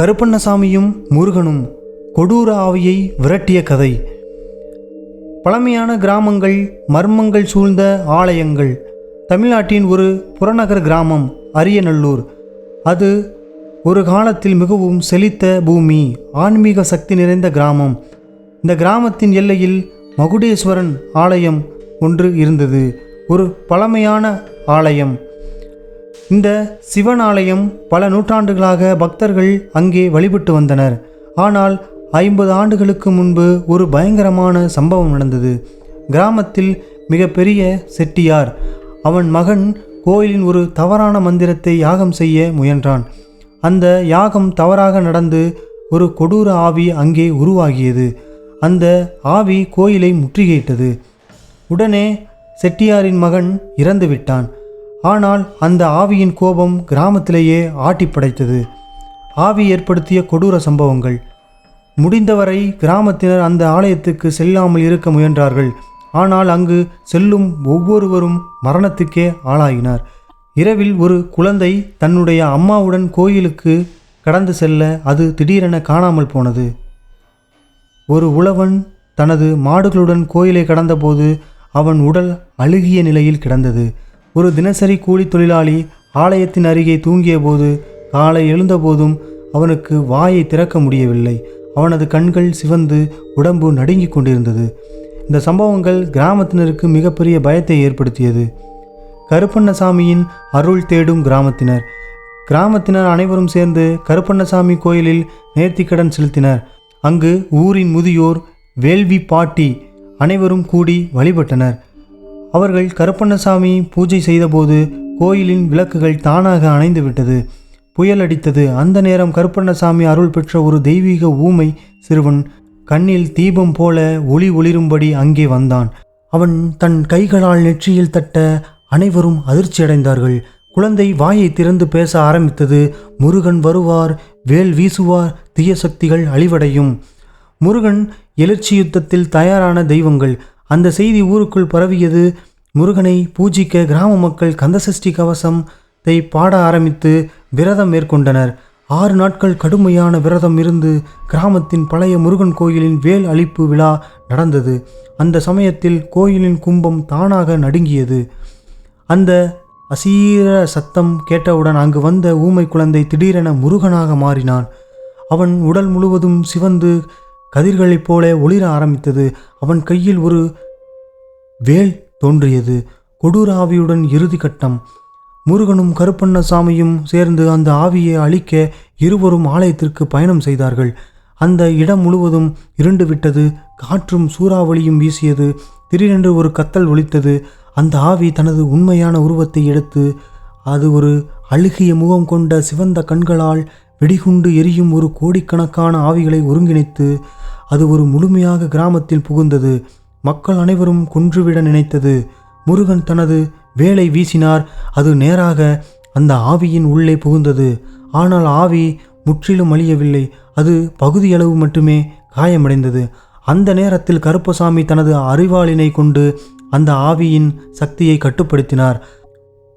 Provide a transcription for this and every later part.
கருப்பண்ணசாமியும் முருகனும் கொடூர ஆவியை விரட்டிய கதை. பழமையான கிராமங்கள் மர்மங்கள் சூழ்ந்த ஆலயங்கள். தமிழ்நாட்டின் ஒரு புறநகர் கிராமம் அரியநல்லூர். அது ஒரு காலத்தில் மிகவும் செழித்த பூமி ஆன்மீக சக்தி நிறைந்த கிராமம். இந்த கிராமத்தின் எல்லையில் மகுடேஸ்வரன் ஆலயம் ஒன்று இருந்தது. ஒரு பழமையான ஆலயம். இந்த சிவன் ஆலயம் பல நூற்றாண்டுகளாக பக்தர்கள் அங்கே வழிபட்டு வந்தனர். ஆனால் ஐம்பது ஆண்டுகளுக்கு முன்பு ஒரு பயங்கரமான சம்பவம் நடந்தது. கிராமத்தில் மிகப்பெரிய செட்டியார். அவன் மகன் கோயிலின் ஒரு தவறான மந்திரத்தை யாகம் செய்ய முயன்றான். அந்த யாகம் தவறாக நடந்து ஒரு கொடூர ஆவி அங்கே உருவாகியது. அந்த ஆவி கோயிலை முற்றுகையிட்டது. உடனே செட்டியாரின் மகன் இறந்து விட்டான் ஆனால் அந்த ஆவியின் கோபம் கிராமத்திலேயே ஆட்டி படைத்தது. ஆவி ஏற்படுத்திய கொடூர சம்பவங்கள். முடிந்தவரை கிராமத்தினர் அந்த ஆலயத்துக்கு செல்லாமல் இருக்க முயன்றார்கள். ஆனால் அங்கு செல்லும் ஒவ்வொருவரும் மரணத்துக்கே ஆளாகினார் இரவில் ஒரு குழந்தை தன்னுடைய அம்மாவுடன் கோயிலுக்கு கடந்து செல்ல அது திடீரென காணாமல் போனது. ஒரு உழவன் தனது மாடுகளுடன் கோயிலை கடந்தபோது அவன் உடல் அழுகிய நிலையில் கிடந்தது. ஒரு தினசரி கூலி தொழிலாளி ஆலயத்தின் அருகே தூங்கியபோது காலை எழுந்தபோதும் அவனுக்கு வாயை திறக்க முடியவில்லை. அவனது கண்கள் சிவந்து உடம்பு நடுங்கிக் கொண்டிருந்தது. இந்த சம்பவங்கள் கிராமத்தினருக்கு மிகப்பெரிய பயத்தை ஏற்படுத்தியது. கருப்பண்ணசாமியின் அருள் தேடும் கிராமத்தினர். கிராமத்தினர் அனைவரும் சேர்ந்து கருப்பண்ணசாமி கோயிலில் நேர்த்திக்கடன் செலுத்தினர். அங்கு ஊரின் முதியோர் வேள்வி பாட்டி அனைவரும் கூடி வழிபட்டனர். அவர்கள் கருப்பண்ணசாமி பூஜை செய்தபோது கோயிலின் விளக்குகள் தானாக அணைந்து விட்டது. புயல் அடித்தது. அந்த நேரம் கருப்பண்ணசாமி அருள் பெற்ற ஒரு தெய்வீக ஊமை சிறுவன் கண்ணில் தீபம் போல ஒளி ஒளிரும்படி அங்கே வந்தான். அவன் தன் கைகளால் நெற்றியில் தட்ட அனைவரும் அதிர்ச்சியடைந்தார்கள் குழந்தை வாயை திறந்து பேச ஆரம்பித்தது. முருகன் வருவார் வேல் வீசுவார் தீய சக்திகள் அழிவடையும். முருகன் எழுச்சி யுத்தத்தில் தயாரான தெய்வங்கள். அந்த செய்தி ஊருக்குள் பரவியது. முருகனை பூஜிக்க கிராம மக்கள் கந்தசஷ்டி கவசத்தை பாட ஆரம்பித்து விரதம் மேற்கொண்டனர். ஆறு நாட்கள் கடுமையான விரதம் இருந்து கிராமத்தின் பழைய முருகன் கோயிலின் வேல் அழிப்பு விழா நடந்தது. அந்த சமயத்தில் கோயிலின் கும்பம் தானாக நடுங்கியது. அந்த அசீர சத்தம் கேட்டவுடன் அங்கு வந்த ஊமை குழந்தை திடீரென முருகனாக மாறினான். அவன் உடல் முழுவதும் சிவந்து கதிர்களைப் போல ஒளிர ஆரம்பித்தது. அவன் கையில் ஒரு வேல் தோன்றியது. கொடூர ஆவியுடன் இறுதி கட்டம். முருகனும் கருப்பண்ணசாமியும் சேர்ந்து அந்த ஆவியை அழிக்க இருவரும் ஆலயத்திற்கு பயணம் செய்தார்கள். அந்த இடம் முழுவதும் இருண்டு விட்டது. காற்றும் சூறாவளியும் வீசியது. திடீரென்று ஒரு கத்தல் ஒலித்தது. அந்த ஆவி தனது உண்மையான உருவத்தை எடுத்து அது ஒரு அழுகிய முகம் கொண்ட சிவந்த கண்களால் வெடிகுண்டு எரியும் ஒரு கோடிக்கணக்கான ஆவிகளை ஒருங்கிணைத்து அது ஒரு முழுமையாக கிராமத்தில் புகுந்தது. மக்கள் அனைவரும் கொன்றுவிட நினைத்தது. முருகன் தனது வேலை வீசினார். அது நேராக அந்த ஆவியின் உள்ளே புகுந்தது. ஆனால் ஆவி முற்றிலும் அழியவில்லை. அது பகுதியளவு மட்டுமே காயமடைந்தது. அந்த நேரத்தில் கருப்பசாமி தனது அறிவாளினை கொண்டு அந்த ஆவியின் சக்தியை கட்டுப்படுத்தினார்.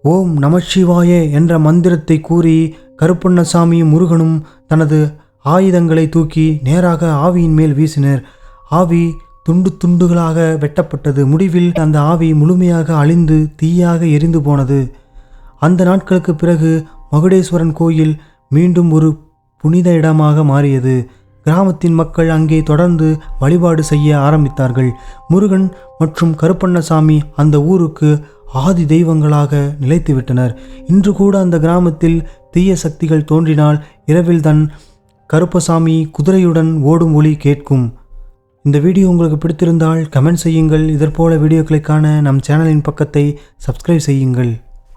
ஓம் நமச்சிவாய என்ற மந்திரத்தை கூறி கருப்பண்ணசாமியும் முருகனும் தனது ஆயுதங்களை தூக்கி நேராக ஆவியின் மேல் வீசினர். ஆவி துண்டு துண்டுகளாக வெட்டப்பட்டது. முடிவில் அந்த ஆவி முழுமையாக அழிந்து தீயாக எரிந்து போனது. அந்த நாட்களுக்கு பிறகு மகுடேஸ்வரன் கோயில் மீண்டும் ஒரு புனித இடமாக மாறியது. கிராமத்தின் மக்கள் அங்கே தொடர்ந்து வழிபாடு செய்ய ஆரம்பித்தார்கள். முருகன் மற்றும் கருப்பண்ணசாமி அந்த ஊருக்கு ஆதி தெய்வங்களாக நிலைத்துவிட்டனர். இன்று கூட அந்த கிராமத்தில் தீய சக்திகள் தோன்றினால் இரவில் தன் கருப்பசாமி குதிரையுடன் ஓடும் ஒளி கேட்கும். இந்த வீடியோ உங்களுக்கு பிடித்திருந்தால் கமெண்ட் செய்யுங்கள். இதற்போல வீடியோக்களுக்கான நம் சேனலின் பக்கத்தை சப்ஸ்கிரைப் செய்யுங்கள்.